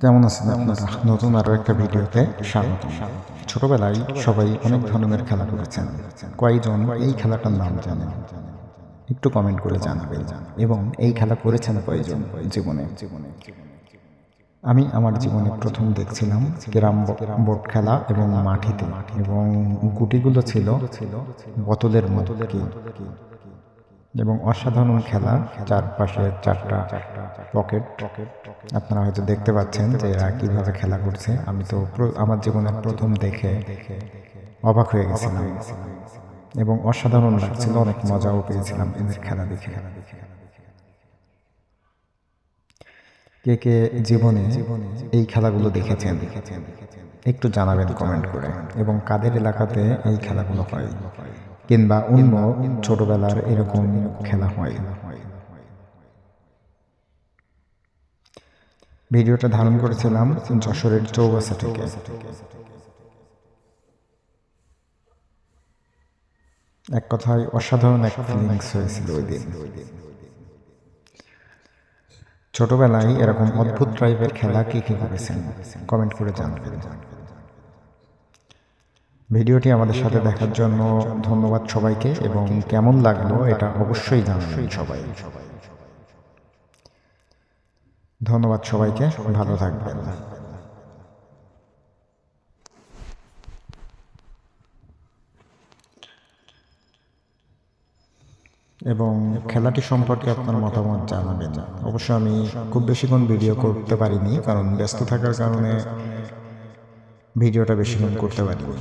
কেমন আছেন আপনারা? নতুন আরও একটা ভিডিওতে স্বাগত। ছোটবেলায় সবাই অনেক ধরনের খেলা করেছেন। কয়েকজন এই খেলাটার নাম জানেন? একটু কমেন্ট করে জানাবেন। এবং এই খেলা করেছেন কয়েকজন জীবনে? জীবনে আমি আমার জীবনে প্রথম দেখছিলাম ক্যারাম বোর্ড খেলা এবং মাটিতে। এবং গুটিগুলো ছিল বোতলের মতো কি এবং অসাধারণ খেলা, চারপাশে চারটা পকেট আপনারা হয়তো দেখতে পাচ্ছেন যে এরা কীভাবে খেলা করছে। আমি তো আমার জীবনে প্রথম দেখে অবাক হয়ে গেছিলাম। এবং অসাধারণ লাগছিল, অনেক মজাও পেয়েছিলাম এদের খেলা দেখে। কে কে জীবনে এই খেলাগুলো দেখেছেন? একটু জানাবেন কমেন্ট করে। এবং কাদের এলাকাতে এই খেলাগুলো হয়? কিংবা অন্য ছোটবেলার এরকম খেলা হয়? ভিডিওটা ধারণ করেছিলাম যশোরের চৌবাসা থেকে। এক কথায় অসাধারণ এক ফিলিংস হয়েছিল ওই দিন। ছোটবেলায় এরকম অদ্ভুত টাইপের খেলা কে কে করেছেন? কমেন্ট করে জানাবেন। ভিডিওটি আমাদের সাথে দেখার জন্য ধন্যবাদ সবাইকে এবং কেমন লাগল এটা অবশ্যই জানাবেন সবাই। ধন্যবাদ সবাইকে, ভালো থাকবেন। এবং খেলাটি সম্পর্কে আপনার মতামত জানাবেন। অবশ্য আমি খুব বেশিক্ষণ ভিডিও করতে পারিনি, কারণ ব্যস্ত থাকার কারণে ভিডিওটা বেশিক্ষণ করতে পারিনি।